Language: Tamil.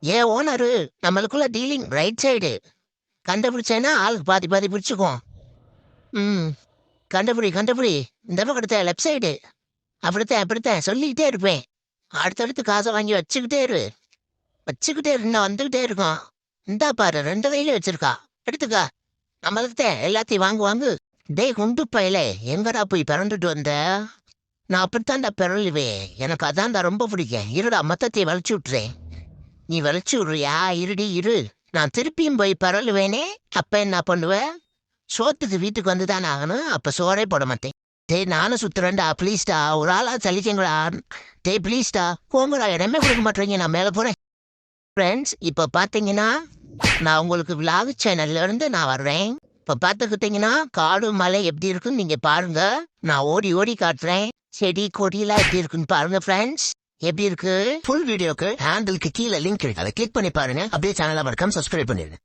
ஏன் ஓனரு நம்மளுக்குள்ள டீலிங் ரைட் சைடு கண்டுபிடிச்சேன்னா ஆளுக்கு பாதி பாதி பிடிச்சிக்குவோம். ம். கண்டுபிடி கண்டுபிடி. இந்த பக்கம் லெஃப்ட் சைடு அப்படித்தான் அப்படித்தான். சொல்லிக்கிட்டே இருப்பேன். அடுத்தடுத்து காசை வாங்கி வச்சுக்கிட்டே இரு. வச்சுக்கிட்டே இருந்தா வந்துக்கிட்டே இருக்கும். இந்தா பாரு ரெண்டு கையில வச்சிருக்கா. எடுத்துக்கா. நம்மளுக்கு எல்லாத்தையும் வாங்கு வாங்கு. டேய் குண்டு பயலே. எங்கடா போய் பிறந்துட்டு வந்த? நான் அப்படித்தான்டா பிறழுவேன் எனக்கு அதான்டா ரொம்ப பிடிக்கும். இருடா மொத்தத்தை வளைச்சி விட்டுறேன். நீ வளைச்சு விடுறியா இருடி இரு. நான் திருப்பியும் போய் பரவலுவேனே அப்ப என்ன பண்ணுவேன் சோத்துக்கு வீட்டுக்கு வந்து தானே ஆகணும். அப்ப சோறே போட மாட்டேன். டேய் நானும் சுத்துறேன்டா. ப்ளீஸ்டா ஒரு ஆளா சலிக்கங்களா டேய் ப்ளீஸ்டா போங்கடா. இடமே கொடுக்க மாட்டேங்க நான் மேலே போறேன். ஃப்ரெண்ட்ஸ் இப்போ பார்த்தீங்கன்னா நான் உங்களுக்கு விலாக் சேனல்ல இருந்து நான் வர்றேன். இப்போ பார்த்துக்கிட்டிங்கன்னா காடு மலை எப்படி இருக்குன்னு நீங்கள் பாருங்க. நான் ஓடி ஓடி காட்டுறேன். செடி கொடியெல்லாம் எப்படி இருக்குன்னு பாருங்க ஃப்ரெண்ட்ஸ் எப்படி இருக்கு? ஃபுல் வீடியோக்கு ஹேண்டிலுக்கு கீழே லிங்க் இருக்கு. அதை கிளிக் பண்ணி பாருங்க. அப்படியே சேனலை மறக்காம சப்ஸ்கிரைப் பண்ணிருங்க.